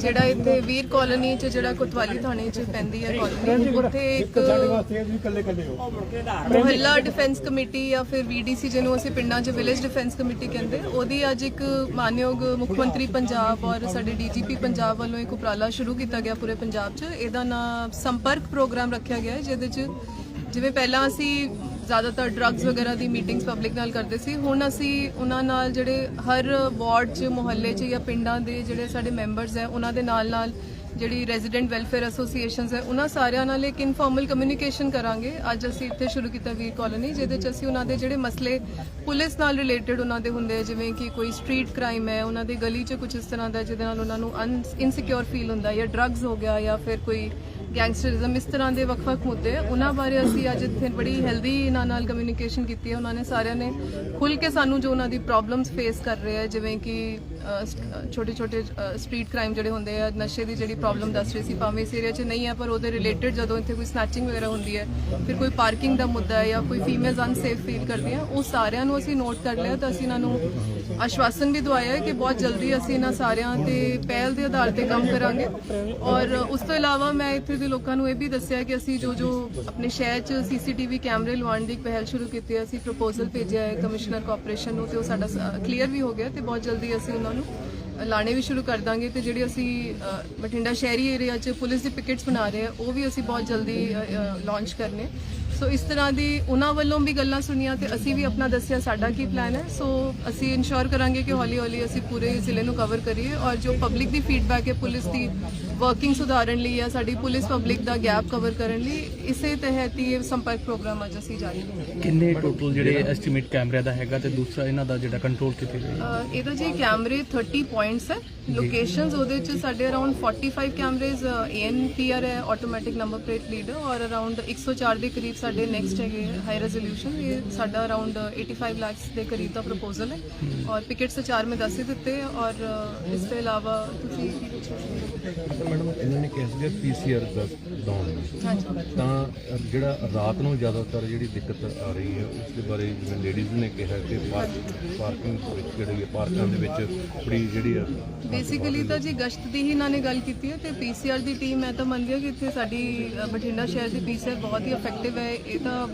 ਜਿਹੜਾ ਇੱਥੇ ਵੀਰ ਕਾਲੋਨੀ ਚ, ਜਿਹੜਾ ਕੋਤਵਾਲੀ ਥਾਣੇ ਚ ਪੈਂਦੀ ਹੈ ਕਾਲੋਨੀ ਉੱਥੇ ਇੱਕ ਮੁਹੱਲਾ ਡਿਫੈਂਸ ਕਮੇਟੀ ਜਾਂ ਫਿਰ ਵੀਡੀਸੀ ਜਿਹਨੂੰ ਅਸੀਂ ਪਿੰਡਾਂ 'ਚ ਵਿਲੇਜ ਡਿਫੈਂਸ ਕਮੇਟੀ ਕਹਿੰਦੇ, ਉਹਦੀ ਅੱਜ ਇੱਕ ਮਾਨਯੋਗ ਮੁੱਖ ਮੰਤਰੀ ਪੰਜਾਬ ਔਰ ਸਾਡੇ ਡੀਜੀਪੀ ਪੰਜਾਬ ਵੱਲੋਂ ਇੱਕ ਉਪਰਾਲਾ ਸ਼ੁਰੂ ਕੀਤਾ ਗਿਆ ਪੂਰੇ ਪੰਜਾਬ 'ਚ। ਇਹਦਾ ਨਾਮ ਸੰਪਰਕ ਪ੍ਰੋਗਰਾਮ ਰੱਖਿਆ ਗਿਆ ਜਿਹਦੇ 'ਚ ਜਿਵੇਂ ਪਹਿਲਾਂ ਅਸੀਂ ਜ਼ਿਆਦਾਤਰ ਡਰੱਗਸ ਵਗੈਰਾ ਦੀ ਮੀਟਿੰਗਸ ਪਬਲਿਕ ਨਾਲ ਕਰਦੇ ਸੀ। ਹੁਣ ਅਸੀਂ ਉਹਨਾਂ ਨਾਲ ਜਿਹੜੇ ਹਰ ਵਾਰਡ 'ਚ, ਮੁਹੱਲੇ 'ਚ ਜਾਂ ਪਿੰਡਾਂ ਦੇ ਜਿਹੜੇ ਸਾਡੇ ਮੈਂਬਰਸ ਹੈ, ਉਹਨਾਂ ਦੇ ਨਾਲ ਨਾਲ ਜਿਹੜੀ ਰੈਜ਼ੀਡੈਂਟ ਵੈਲਫੇਅਰ ਐਸੋਸੀਏਸ਼ਨਸ ਹੈ, ਉਹਨਾਂ ਸਾਰਿਆਂ ਨਾਲ ਇੱਕ ਇਨਫਾਰਮਲ ਕਮਿਊਨੀਕੇਸ਼ਨ ਕਰਾਂਗੇ। ਅੱਜ ਅਸੀਂ ਇੱਥੇ ਸ਼ੁਰੂ ਕੀਤਾ ਵੀਰ ਕਾਲੋਨੀ ਜਿਹਦੇ 'ਚ ਅਸੀਂ ਉਹਨਾਂ ਦੇ ਜਿਹੜੇ ਮਸਲੇ ਪੁਲਿਸ ਨਾਲ ਰਿਲੇਟਡ ਉਹਨਾਂ ਦੇ ਹੁੰਦੇ ਜਿਵੇਂ ਕਿ ਕੋਈ ਸਟਰੀਟ ਕ੍ਰਾਈਮ ਹੈ, ਉਹਨਾਂ ਦੇ ਗਲੀ 'ਚ ਕੁਝ ਇਸ ਤਰ੍ਹਾਂ ਦਾ, ਜਿਹਦੇ ਨਾਲ ਉਹਨਾਂ ਨੂੰ ਇਨਸਿਕਿਉਰ ਫੀਲ ਹੁੰਦਾ ਜਾਂ ਡਰੱਗਸ ਹੋ ਗਿਆ ਜਾਂ ਫਿਰ ਕੋਈ ਗੈਂਗਸਟਰਿਜ਼ਮ, ਇਸ ਤਰ੍ਹਾਂ ਦੇ ਵੱਖ-ਵੱਖ ਮੁੱਦੇ। ਉਹਨਾਂ ਬਾਰੇ ਅਸੀਂ ਅੱਜ ਇੱਥੇ ਬੜੀ ਹੈਲਦੀ ਇਹਨਾਂ ਨਾਲ ਕਮਿਊਨੀਕੇਸ਼ਨ ਕੀਤੀ ਹੈ। ਉਹਨਾਂ ਨੇ ਸਾਰਿਆਂ ਨੇ ਖੁੱਲ ਕੇ ਸਾਨੂੰ ਜੋ ਉਹਨਾਂ ਦੀ ਪ੍ਰੋਬਲਮਸ ਫੇਸ ਕਰ ਰਹੇ ਆ, ਜਿਵੇਂ ਕਿ ਛੋਟੇ-ਛੋਟੇ ਸਟਰੀਟ ਕ੍ਰਾਈਮ ਜਿਹੜੇ ਹੁੰਦੇ ਆ, ਨਸ਼ੇ ਦੀ ਜਿਹੜੀ ਪ੍ਰੋਬਲਮ ਦੱਸ ਰਹੇ ਸੀ, ਭਾਵੇਂ ਇਸ ਏਰੀਆ 'ਚ ਨਹੀਂ ਹੈ, ਪਰ ਉਹਦੇ ਰਿਲੇਟਡ ਜਦੋਂ ਇੱਥੇ ਕੋਈ ਸਨੈਚਿੰਗ ਵਗੈਰਾ ਹੁੰਦੀ ਹੈ, ਫਿਰ ਕੋਈ ਪਾਰਕਿੰਗ ਦਾ ਮੁੱਦਾ ਹੈ ਜਾਂ ਕੋਈ ਫੀਮੇਲਸ ਅਨਸੇਫ ਫੀਲ ਕਰਦੀਆਂ ਉਹ ਸਾਰਿਆਂ ਨੂੰ ਅਸੀਂ ਨੋਟ ਕਰ ਲਿਆ ਤਾਂ ਅਸੀਂ ਇਹਨਾਂ ਨੂੰ ਆਸ਼ਵਾਸਨ ਵੀ ਦਵਾਇਆ ਕਿ ਬਹੁਤ ਜਲਦੀ ਅਸੀਂ ਇਹਨਾਂ ਸਾਰਿਆਂ ਤੇ ਪਹਿਲ ਦੇ ਆਧਾਰ ਤੇ ਕੰਮ ਕਰਾਂਗੇ। ਔਰ ਉਸ ਤੋਂ ਇਲਾਵਾ ਮੈਂ ਇੱਥੇ ਦੇ ਲੋਕਾਂ ਨੂੰ ਇਹ ਵੀ ਦੱਸਿਆ ਕਿ ਅਸੀਂ ਜੋ ਜੋ ਆਪਣੇ ਸ਼ਹਿਰ 'ਚ ਸੀਸੀਟੀਵੀ ਕੈਮਰੇ ਲਵਾਉਣ ਦੀ ਪਹਿਲ ਸ਼ੁਰੂ ਕੀਤੀ ਹੈ, ਅਸੀਂ ਪ੍ਰਪੋਜ਼ਲ ਭੇਜਿਆ ਹੈ ਕਮਿਸ਼ਨਰ ਕਾਰਪੋਰੇਸ਼ਨ ਨੂੰ ਤੇ ਉਹ ਸਾਡਾ ਕਲੀਅਰ ਵੀ ਹੋ ਗਿਆ ਤੇ ਬਹੁਤ ਜਲਦੀ ਅਸੀਂ ਉਹਨਾਂ ਨੂੰ ਲਾਣੇ ਵੀ ਸ਼ੁਰੂ ਕਰ ਦਾਂਗੇ ਤੇ ਜਿਹੜੇ ਅਸੀਂ ਬਠਿੰਡਾ ਸ਼ਹਿਰੀ ਏਰੀਆ 'ਚ ਪੁਲਿਸ ਦੀ ਪਿਕਟਸ ਬਣਾ ਰਹੇ ਆ, ਉਹ ਵੀ ਅਸੀਂ ਬਹੁਤ ਜਲਦੀ ਲਾਂਚ ਕਰਨੇ ਸੋ ਇਸ ਤਰ੍ਹਾਂ ਦੀ ਉਹਨਾਂ ਵੱਲੋਂ ਵੀ ਗੱਲਾਂ ਸੁਣੀਆਂ ਤੇ ਅਸੀਂ ਵੀ ਆਪਣਾ ਦੱਸਿਆ ਸਾਡਾ ਕੀ ਪਲਾਨ ਹੈ। ਸੋ ਅਸੀਂ ਇਨਸ਼ੋਰ ਕਰਾਂਗੇ ਕਿ ਹੌਲੀ ਹੌਲੀ ਅਸੀਂ ਪੂਰੇ ਜ਼ਿਲ੍ਹੇ ਨੂੰ ਕਵਰ ਕਰੀਏ ਔਰ ਜੋ ਪਬਲਿਕ ਦੀ ਫੀਡਬੈਕ ਹੈ ਪੁਲਿਸ ਦੀ ਵਰਕਿੰਗ ਸੁਧਾਰਨ ਲਈ ਜਾਂ ਸਾਡੀ ਪੁਲਿਸ ਪਬਲਿਕ ਦਾ ਗੈਪ ਕਵਰ ਕਰਨ ਲਈ ਇਸੇ ਤਹਿਤ ਹੀ ਇਹ ਸੰਪਰਕ ਪ੍ਰੋਗਰਾਮ ਅੱਜ ਅਸੀਂ ਜਾਰੀ ਕਰਾਂਗੇ ਕਿੰਨੇ ਟੋਟਲ ਜਿਹੜੇ ਐਸਟੀਮੇਟ ਕੈਮਰਿਆਂ ਦਾ ਹੈਗਾ ਤੇ ਦੂਸਰਾ ਇਹਨਾਂ ਦਾ ਜਿਹੜਾ ਕੰਟਰੋਲ ਅਹ ਇਹਦਾ ਜੀ ਕੈਮਰੇ 30 ਪੁਆਇੰਟਸ ਹੈ। ਲੋਕੇਸ਼ਨਸ ਉਹਦੇ ਚ ਸਾਡੇ ਅਰਾਊਂਡ 45 ਕੈਮਰੇਜ਼ ANPR ਹੈ ਆਟੋਮੈਟਿਕ ਨੰਬਰ ਪਲੇਟ ਰੀਡਰ ਔਰ ਅਰਾਊਂਡ 104 ਦੇ ਕਰੀਬ ਸਾਡੇ ਨੈਕਸਟ ਹੈਗੇ ਹਾਈ ਰੈਜ਼ੋਲੂਸ਼ਨ ਇਹ ਸਾਡਾ ਅਰਾਊਂਡ 85 ਲੱਖ ਦੇ ਕਰੀਬ ਦਾ ਪ੍ਰਪੋਜ਼ਲ ਹੈ ਔਰ ਪਿਕਟਸ ਚਾਰ ਮੈਂ ਦੱਸ ਹੀ ਦਿੱਤੇ ਹੈ ਔਰ ਇਸ ਤੋਂ ਇਲਾਵਾ ਤੁਸੀਂ ਕੀ ਪੁੱਛੋਗੇ? ਮੈਡਮ ਇਹਨਾਂ ਨੇ ਕਿਹਾ ਸੀਗਾ ਪੀਸੀਆਰ ਦਾ ਡਾਊਨ ਤਾਂ ਜਿਹੜਾ ਰਾਤ ਨੂੰ ਜ਼ਿਆਦਾਤਰ ਜਿਹੜੀ ਦਿੱਕਤ ਆ ਰਹੀ ਹੈ ਉਸ ਦੇ ਬਾਰੇ ਜਿਵੇਂ ਲੇਡੀਜ਼ ਨੇ ਕਿਹਾ ਕਿ ਪਾਰਕਿੰਗ ਵਿੱਚ ਜਿਹੜੀ ਹੈ ਪਾਰਕਾਂ ਦੇ ਵਿੱਚ ਬੜੀ ਜਿਹੜੀ ਆ ਬੇਸਿਕਲੀ ਤਾਂ ਜੀ ਗਸ਼ਤ ਦੀ ਹੀ ਇਹਨਾਂ ਨੇ ਗੱਲ ਕੀਤੀ ਹੈ ਤੇ ਪੀਸੀਆਰ ਦੀ ਟੀਮ ਮੈਂ ਤਾਂ ਮੰਨਦੀ ਹਾਂ ਕਿ ਇੱਥੇ ਸਾਡੀ ਬਠਿੰਡਾ ਸ਼ਹਿਰ ਦੀ ਪੀਸੀਆਰ ਬਹੁਤ ਹੀ ਇਫੈਕਟਿਵ ਹੈ ਇਹ ਤਾਂ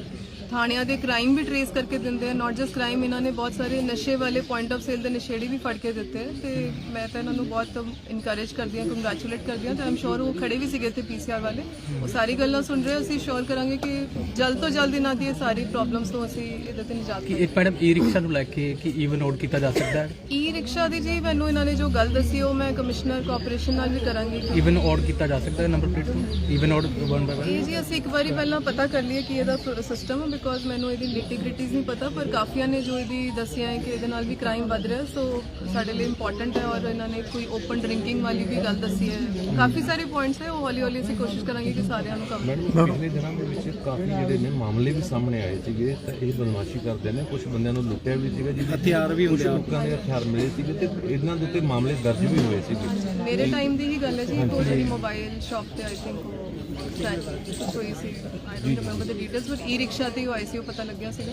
ਥਾਣਿਆਂ ਦੇ ਕ੍ਰਾਈਮ ਵੀ ਟਰੇਸ ਕਰਕੇ ਦਿੰਦੇ ਆ ਨਾਟ ਜਸਟ ਕ੍ਰਾਈਮ ਇਹਨਾਂ ਨੇ ਬਹੁਤ ਸਾਰੇ ਨਸ਼ੇ ਵਾਲੇ ਪੁਆਇੰਟ ਆਫ ਸੇਲ ਦੇ ਨਸ਼ੇੜੀ ਵੀ ਫੜ ਕੇ ਦਿੱਤੇ ਆ ਤੇ ਮੈਂ ਤਾਂ ਇਹਨਾਂ ਨੂੰ ਬਹੁਤ ਇਨਕਰੇਜ ਕਰਦੀ ਹਾਂ ਕੰਗ੍ਰੈਚੁਲੇਟ ਕਰਦੀ ਹਾਂ ਤੇ ਆਮ ਸ਼ੋਰ ਉਹ ਖੜੇ ਵੀ ਸੀਗੇ ਇੱਥੇ ਪੀਸੀਆਰ ਵਾਲੇ। ਉਹ ਸਾਰੀ ਗੱਲਾਂ ਸੁਣ ਰਹੇ ਆ। ਅਸੀਂ ਸ਼ੋਰ ਕਰਾਂਗੇ ਕਿ ਜਲਦ ਤੋਂ ਜਲਦ ਇਹਨਾਂ ਦੀ ਇਹ ਸਾਰੀ ਪ੍ਰੋਬਲਮਸ ਤੋਂ ਅਸੀਂ ਇਹਦੇ ਤੇ ਨਿਜਾਤ ਕਿ ਇੱਕ ਮੈਡਮ ਈ ਰਿਕਸ਼ਾ ਨੂੰ ਲੈ ਕੇ ਕਿ ਈਵਨ ਆਊਟ ਕੀਤਾ ਜਾ ਸਕਦਾ ਹੈ? ਈ ਰਿਕਸ਼ਾ ਦੀ ਜੀ ਮੈਨੂੰ ਇਹਨਾਂ ਨੇ ਜੋ ਗੱਲ ਦੱਸੀ ਉਹ ਮੈਂ ਕਮਿਸ਼ਨਰ ਕਾਰਪੋਰੇਸ਼ਨ ਨਾਲ ਵੀ ਕਰਾਂਗੀ। ਈਵਨ ਆਊਟ ਕੀਤਾ ਜਾ ਸਕਦਾ ਹੈ ਨੰਬਰ ਪਲੇਟ ਨੂੰ? Even out one by one ਇਹ ਜੀ ਅਸੀਂ ਇੱਕ ਵਾਰੀ ਪਹਿਲਾਂ ਪਤਾ ਕਰ ਲਈਏ ਕਿ ਇਹਦਾ ਸਿਸਟਮ ਹੈ ਬਿਕੋਜ਼ ਮੈਨੂੰ ਇਹਦੀ ਲਿਟੀਗ੍ਰਿਟੀਜ਼ ਨਹੀਂ ਪਤਾ ਪਰ ਕਾਫੀਆਂ ਨੇ ਜੋ ਇਹਦੀ ਦੱਸਿਆ ਹੈ ਕਿ ਇਹਦੇ ਨਾਲ ਵੀ ਕ੍ਰਾਈਮ ਵੱਧ ਰਿਹਾ ਸੋ ਸਾਡੇ ਲਈ ਇੰਪੋਰਟੈਂਟ ਹੈ ਔਰ ਇਹਨਾਂ ਨੇ ਕੋਈ ਓਪਨ ਡਰਿੰਕਿੰਗ ਵਾਲੀ ਵੀ ਗੱਲ ਦੱਸੀ ਹੈ। ਕਾਫੀ ਸਾਰੇ ਪੁਆਇੰਟਸ ਹੈ ਉਹ ਹੌਲੀ ਹੌਲੀ ਅਸੀਂ ਕੋਸ਼ਿਸ਼ ਕਰਾਂਗੇ ਕਿ ਸਾਰਿਆਂ ਨੂੰ ਕਵਰ ਮੈਡਮ ਪਿਛਲੇ ਦਿਨਾਂ ਦੇ ਵਿੱਚ ਕਾਫੀ ਜਿਹੜੇ ਨੇ ਮਾਮਲੇ ਵੀ ਸਾਹਮਣੇ ਆਏ ਸੀਗੇ ਤਾਂ ਇਹ ਬਦਮਾਸ਼ੀ ਕਰਦੇ ਨੇ ਕੁਝ ਬੰਦਿਆਂ ਨੂੰ ਲੁੱਟਿਆ ਵੀ ਸੀਗਾ ਜਿਹਦੇ ਹਥਿਆਰ ਵੀ ਹੁੰਦੇ ਲੋਕਾਂ ਦੇ ਹਥਿਆਰ ਮਿਲੇ ਸੀਗੇ ਤੇ ਇਹਨਾਂ ਦੇ ਉੱਤੇ ਮਾਮਲੇ ਦਰਜ ਵੀ ਹੋਏ ਸੀਗੇ। ਮੇਰੇ ਟਾਈਮ ਦੀ ਹੀ ਗੱਲ ਹੈ ਜੀ ਉਹ ਜਿਹੜੀ ਮੋਬਾਈਲ ਸ਼ਾਪ ਤੇ ਆਈ ਥਿੰਕ ਉਹ ਹੋਈ ਸੀ I don't remember the details but e rickshaw ਤੇ ਹੀ ਉਹ ਆਈ ਸੀ ਉਹ ਪਤਾ ਲੱਗਿਆ ਸੀਗਾ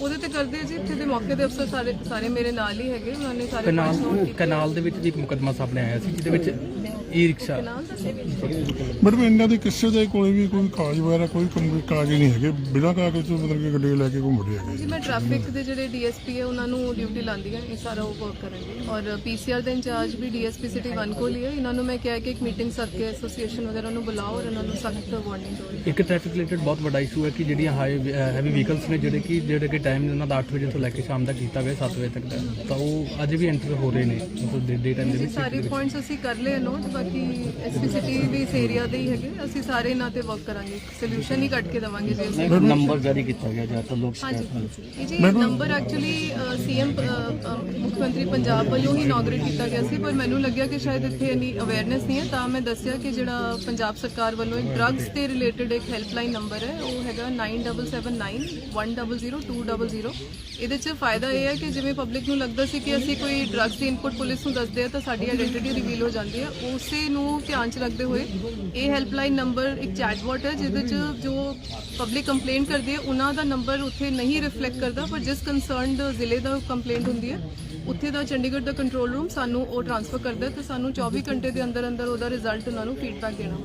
ਉਹਦੇ ਤੇ ਕਰਦੇ ਜੀ ਇੱਥੇ ਦੇ ਮੌਕੇ ਦੇ ਅਫਸਰ ਸਾਰੇ ਸਾਰੇ ਮੇਰੇ ਨਾਲ ਹੀ ਹੈਗੇ ਉਹਨਾਂ ਨੇ ਸਾਰੇ ਕਨਾਲ points note ਕੀਤੇ। ਕਨਾਲ ਦੇ ਵਿੱਚ ਵੀ ਇੱਕ ਮੁਕੱਦਮਾ ਸਾਹਮਣੇ ਆਇਆ ਸੀ, ਜਿਹਦੇ ਵਿੱਚ ਈ ਰਿਕਸ਼ਾ। ਦਾ ਮੈਡਮ ਇਹਨਾਂ ਦੇ ਕਿਸੇ ਦੇ ਕੋਈ ਵੀ ਕੋਈ ਕਾਗਜ਼ ਵਗੈਰਾ ਕੋਈ ਕੰਮ ਕਾਗਜ਼ ਨਹੀਂ ਹੈਗੇ। ਬਿਨਾਂ ਕਾਗਜ਼ ਤੋਂ ਮਤਲਬ ਕਿ ਗੱਡੀ ਲੈ ਕੇ ਘੁੰਮ ਰਹੇ ਹੈਗੇ। ਜੀ ਮੈਂ ਟ੍ਰੈਫਿਕ ਦੇ ਜਿਹੜੇ ਡੀਐਸਪੀ ਹੈ ਉਹਨਾਂ ਨੂੰ ਡਿਊਟੀ ਲਾਉਂਦੀ ਹਾਂ ਇਹ ਸਾਰਾ ਉਹ ਵਰਕ ਕਰਨਗੇ ਔਰ ਪੀਸੀਆਰ ਦੇ ਇੰਚਾਰਜ ਵੀ ਡੀਐਸਪੀ ਸਿਟੀ 1 ਕੋਲ ਹੀ ਹੈ। ਇਹਨਾਂ ਨੂੰ ਮੈਂ ਕਿਹਾ ਕਿ ਇੱਕ ਮੀਟਿੰਗ ਸੱਦ ਕੇ ਐਸੋਸੀਏਸ਼ਨ ਵਗੈਰਾ ਨੂੰ ਬੁਲਾਓ ਔਰ ਇਹਨਾਂ ਨੂੰ ਸਖਤ ਵਾਰਨਿੰਗ ਦਿਓ। ਇੱਕ ਟ੍ਰੈਫਿਕ ਰਿਲੇਟਡ ਬਹੁਤ ਵੱਡਾ ਇਸ਼ੂ ਹੈ ਕਿ ਜਿਹੜੀਆਂ ਹਾਈ ਹੈਵੀ ਵਹੀਕਲਸ ਨੇ ਜਿਹੜੇ ਕਿ ਜਿਹੜੇ ਕਿ ਟਾਈਮ ਉਹਨਾਂ ਦਾ 8 ਵਜੇ ਤੋਂ ਲੈ ਕੇ ਸ਼ਾਮ ਤੱਕ ਕੀਤਾ ਗਿਆ 7 ਵਜੇ ਤੱਕ ਦਾ। ਤਾਂ ਉਹ ਅੱਜ ਵੀ ਐਂਟਰ ਹੋ ਰਹੇ ਨੇ ਮਤਲਬ ਡੇ ਟਾਈਮ ਦੇ ਵਿੱਚ। ਸਾਰੇ ਪੁਆਇੰਟਸ ਅਸੀਂ ਕਰ ਲਏ ਨੋਟ ਬਾਕੀ ਐਸਪੀ ਸਿਟੀ ਵੀ ਇਸ ਏਰੀਆ ਦੇ ਹੀ ਹੈਗੇ। ਅਸੀਂ ਸਾਰੇ ਇਹਨਾਂ ਤੇ ਵਰਕ ਕਰਾਂਗੇ। ਸੋਲੂਸ਼ਨ ਹੀ ਕੱਢ ਕੇ ਦਵਾਂਗੇ ਜੀ ਅਸੀਂ ਨੰਬਰ ਜਾਰੀ ਕੀਤਾ ਗਿਆ ਜਾਂ ਤਾਂ ਲੋਕ ਹਾਂਜੀ। ਇਹ ਜੀ ਨੰਬਰ ਐਕਚੁਅਲੀ ਸੀਐਮ ਮੁੱਖ ਮੰਤਰੀ ਪੰਜਾਬ ਵੱਲੋਂ ਹੀ ਇਨੋਗਰੇਟ ਕੀਤਾ ਗਿਆ ਸੀ ਪਰ ਮੈਨੂੰ ਲੱਗਿਆ ਕਿ ਸ਼ਾਇਦ ਇੱਥੇ ਇੰਨੀ ਅਵੇਅਰਨੈਸ ਨਹੀਂ ਹੈ ਤਾਂ ਮੈਂ ਦੱਸਿਆ ਕਿ ਜਿਹੜਾ ਪੰਜਾਬ ਸਰਕਾਰ ਵੱਲੋਂ ਇੱਕ ਡਰੱਗਸ ਤੇ ਰਿਲੇਟਡ ਇੱਕ ਹੈਲਪਲਾਈਨ ਨੰਬਰ ਹੈ ਉਹ ਹੈਗਾ 9779100200 ਇਹਦੇ 'ਚ ਫਾਇਦਾ ਇਹ ਹੈ ਕਿ ਜਿਵੇਂ ਪਬਲਿਕ ਨੂੰ ਲੱਗਦਾ ਸੀ ਕਿ ਅਸੀਂ ਕੋਈ ਡਰੱਗਸ ਦੀ ਇਨਪੁਟ ਪੁਲਿਸ ਨੂੰ ਦੱਸਦੇ ਆ ਤਾਂ ਸਾਡੀ ਆਇਡੈਂਟੀਟੀ ਰਿਵੀਲ ਹੋ ਜਾਂਦੀ ਹੈ ਉਸੇ ਨੂੰ ਧਿਆਨ 'ਚ ਰੱਖਦੇ ਹੋਏ ਇਹ ਹੈਲਪਲਾਈਨ ਨੰਬਰ ਇੱਕ ਚੈਟਬੋਟ ਹੈ, ਜਿਹਦੇ 'ਚ ਜੋ ਪਬਲਿਕ ਕੰਪਲੇਂਟ ਕਰਦੀ ਹੈ, ਉਹਨਾਂ ਦਾ ਨੰਬਰ ਉੱਥੇ ਨਹੀਂ ਰਿਫਲੈਕਟ ਕਰਦਾ, ਪਰ ਜਿਸ ਕੰਸਰਨਡ ਜ਼ਿਲ੍ਹੇ ਦਾ ਕੰਪਲੇਂਟ ਹੁੰਦੀ ਹੈ, ਉੱਥੇ ਦਾ ਚੰਡੀਗੜ੍ਹ ਦਾ ਕੰਟਰੋਲ ਰੂਮ ਸਾਨੂੰ ਉਹ ਟ੍ਰਾਂਸਫਰ ਕਰਦਾ ਹੈ ਤੇ ਸਾਨੂੰ 24 ਘੰਟੇ ਦੇ ਅੰਦਰ ਅੰਦਰ ਉਹਦਾ ਰਿਜ਼ਲਟ ਉਹਨਾਂ ਨੂੰ ਫੀਡਬੈਕ ਦੇਣਾ।